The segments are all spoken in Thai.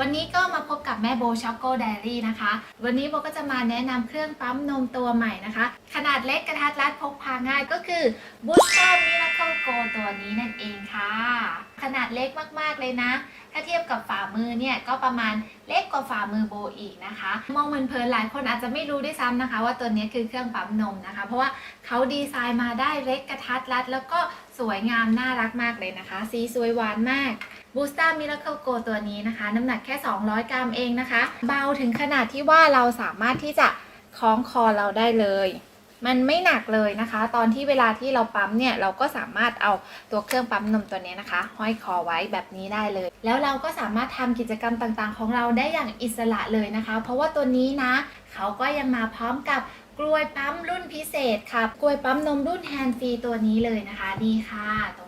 วันนี้ก็มาพบกับแม่โบช็อกโกไดรี่นะคะ วันนี้โบก็จะมาแนะนำเครื่องปั๊มนมตัวใหม่นะคะ ขนาดเล็กกระทัดรัดพกพาง่ายก็คือ b o o s t e r Miracle Go ตัวนี้นั่นเองค่ะ ขนาดเล็กมากๆเลยนะ ถ้าเทียบกับฝ่ามือเนี่ยก็ประมาณเล็กกว่าฝ่ามือโบอีกนะคะ มองเพลินๆหลายคนอาจจะไม่รู้ด้วยซ้ำนะคะ ว่าตัวนี้คือเครื่องปั๊มนมนะคะ เพราะว่าเขาดีไซน์มาได้เล็กกระทัดรัด แล้วก็สวยงามน่ารักมากเลยนะคะ สีสวยหวานมาก b o o s t e r Miracle Go ตัวนี้นะคะ น้ำหนักแค่ 200 กรัมเองนะคะ เบาถึงขนาดที่ว่าเราสามารถที่จะคล้องคอเราได้เลย มันไม่หนักเลยนะคะ ตอนที่เวลาที่เราปั๊มเนี่ย เราก็สามารถเอาตัวเครื่องปั๊มนมตัวนี้นะคะ ห้อยคอไว้แบบนี้ได้เลย แล้วเราก็สามารถทำกิจกรรมต่างๆ ของเราได้อย่างอิสระเลยนะคะ เพราะว่าตัวนี้นะ เขาก็ยังมาพร้อมกับกลวยปั๊มรุ่นพิเศษค่ะ กลวยปั๊มนมรุ่นแฮนด์ฟรีตัวนี้เลยนะคะดีค่ะตรงนี้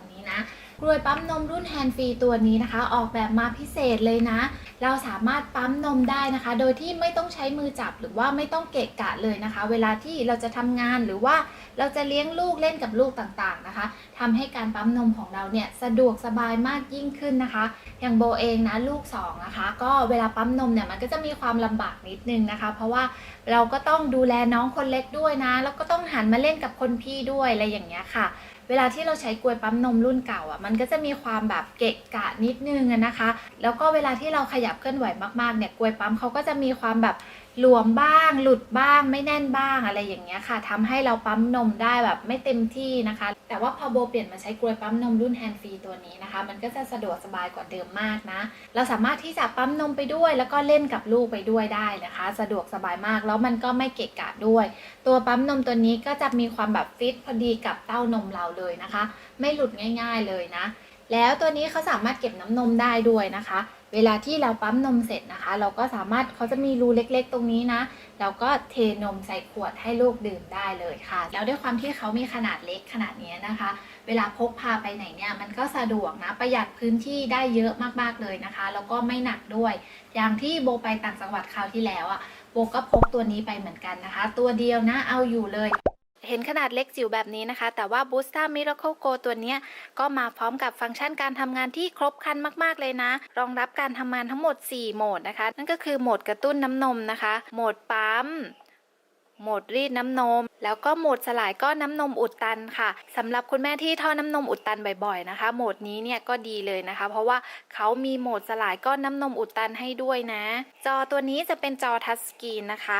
นะ กลวยปั๊มนมรุ่นแฮนด์ฟรีตัวนี้นะคะ ออกแบบมาพิเศษเลยนะ เราสามารถปั๊มนมได้นะคะ โดยที่ไม่ต้องใช้มือจับหรือว่าไม่ต้องเกะกะเลยนะคะ เวลาที่เราจะทำงานหรือว่าเราจะเลี้ยงลูกเล่นกับลูกต่างๆนะคะทำให้การปั๊มนมของเราเนี่ยสะดวกสบายมากยิ่งขึ้นนะคะ อย่างโบเองนะลูกสองนะคะก็เวลาปั๊มนมเนี่ยมันก็จะมีความลำบากนิดนึงนะคะ เพราะว่าเราก็ต้องดูแลน้องคนเล็กด้วยนะ แล้วก็ต้องหันมาเล่นกับคนพี่ด้วยอะไรอย่างเงี้ยค่ะ เวลาที่เราใช้กลวยปั๊มนมรุ่นเก่าอะมันก็จะมีความแบบเกะกะนิดนึงนะคะ แล้วก็เวลาที่เราขยับเคลื่อนไหวมากๆเนี่ยกลวยปั๊มเขาก็จะมีความแบบหลวมบ้าง หลุดบ้าง ไม่แน่นบ้างอะไรอย่างเงี้ยค่ะทำให้เราปั๊มนมได้แบบไม่เต็มที่นะคะ แต่ว่าพอโบเปลี่ยนมาใช้กลวยปั๊มนมรุ่นแฮนด์ฟรีตัวนี้นะคะ มันก็จะสะดวกสบายกว่าเดิมมากนะ เราสามารถที่จะปั๊มนมไปด้วย แล้วก็เล่นกับลูกไปด้วยได้นะคะ สะดวกสบายมาก แล้วมันก็ไม่เกะกะด้วย ตัวปั๊มนมตัวนี้ก็จะมีความแบบฟิตพอดีกับเต้านมเราเลยเลยนะคะ ไม่หลุดง่าย ๆเลยนะ แล้วตัวนี้เขาสามารถเก็บน้ำนมได้ด้วยนะคะ เวลาที่เราปั๊มนมเสร็จนะคะ เราก็สามารถเขาจะมีรูเล็กๆ ตรงนี้นะ เราก็เทนมใส่ขวดให้ลูกดื่มได้เลยค่ะ แล้วด้วยความที่เขามีขนาดเล็กขนาดนี้นะคะ เวลาพกพาไปไหนเนี่ยมันก็สะดวกนะประหยัดพื้นที่ได้เยอะมากๆเลยนะคะ แล้วก็ไม่หนักด้วย อย่างที่โบไปต่างจังหวัดคราวที่แล้วอะ่ะโบก็พกตัวนี้ไปเหมือนกันนะคะ ตัวเดียวนะเอาอยู่เลย เห็นขนาดเล็กจิ๋วแบบนี้นะคะ แต่ว่า Booster Miracle Go ตัวนี้ก็มาพร้อมกับฟังก์ชันการทำงานที่ครบครันมาก ๆ เลยนะ รองรับการทำงานทั้งหมด 4 โหมดนะคะ นั่นก็คือโหมดกระตุ้นน้ำนมนะคะ โหมดปั๊มโหมดรีดน้ำนม แล้วก็โหมดสลายก้อนน้ำนมอุดตันค่ะสำหรับคุณแม่ที่ท่อน้ำนมอุดตันบ่อยๆนะคะ โหมดนี้เนี่ยก็ดีเลยนะคะ เพราะว่าเขามีโหมดสลายก้อนน้ำนมอุดตันให้ด้วยนะ จอตัวนี้จะเป็นจอทัชสกรีนนะคะ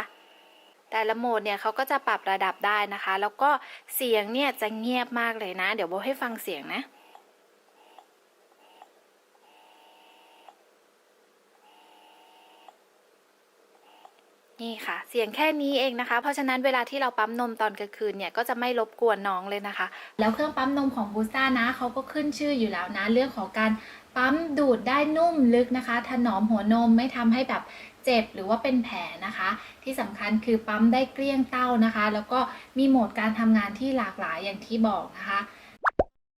แต่ละโหมดเนี่ยเขาก็จะปรับระดับได้นะคะ แล้วก็เสียงเนี่ยจะเงียบมากเลยนะ เดี๋ยวโบให้ฟังเสียงนะ นี่ค่ะ เสียงแค่นี้เองนะคะ เพราะฉะนั้นเวลาที่เราปั๊มนมตอนกลางคืนเนี่ยก็จะไม่รบกวนน้องเลยนะคะ แล้วเครื่องปั๊มนมของบูสต้านะเขาก็ขึ้นชื่ออยู่แล้วนะ เรื่องของการปั๊มดูดได้นุ่มลึกนะคะ ถนอมหัวนมไม่ทำให้แบบเจ็บหรือว่าเป็นแผลนะคะ ที่สำคัญคือปั๊มได้เกลี้ยงเต้านะคะ แล้วก็มีโหมดการทำงานที่หลากหลายอย่างที่บอกนะคะ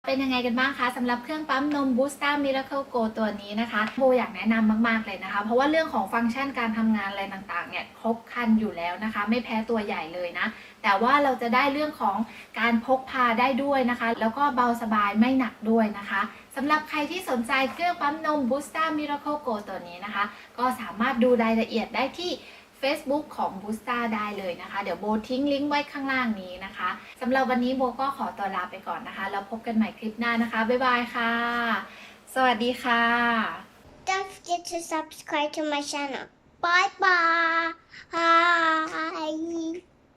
เป็นยังไงกันบ้างคะสำหรับเครื่องปั๊มนม Booster Miracle Go ตัวนี้นะคะโบอยากแนะนำมาก ๆ เลยนะคะ เพราะว่าเรื่องของฟังก์ชันการทำงานอะไรต่างๆเนี่ยครบครันอยู่แล้วนะคะ ไม่แพ้ตัวใหญ่เลยนะ แต่ว่าเราจะได้เรื่องของการพกพาได้ด้วยนะคะ แล้วก็เบาสบายไม่หนักด้วยนะคะสำหรับใครที่สนใจเครื่องปั๊มนม Booster Miracle Go ตัวนี้นะคะ ก็สามารถดูรายละเอียดได้ที่ Facebook ของ b o o s t a ได้เลยนะคะ เดี๋ยวโบทิ้งลิงก์ไว้ข้างล่างนี้นะคะสำหรับวันนี้โบก็ขอตัวลาไปก่อนนะคะ แล้วพบกันใหม่คลิปหน้านะคะ บ๊ายบายค่ะ สวัสดีค่ะ Don't forget to subscribe to my channel. Bye bye.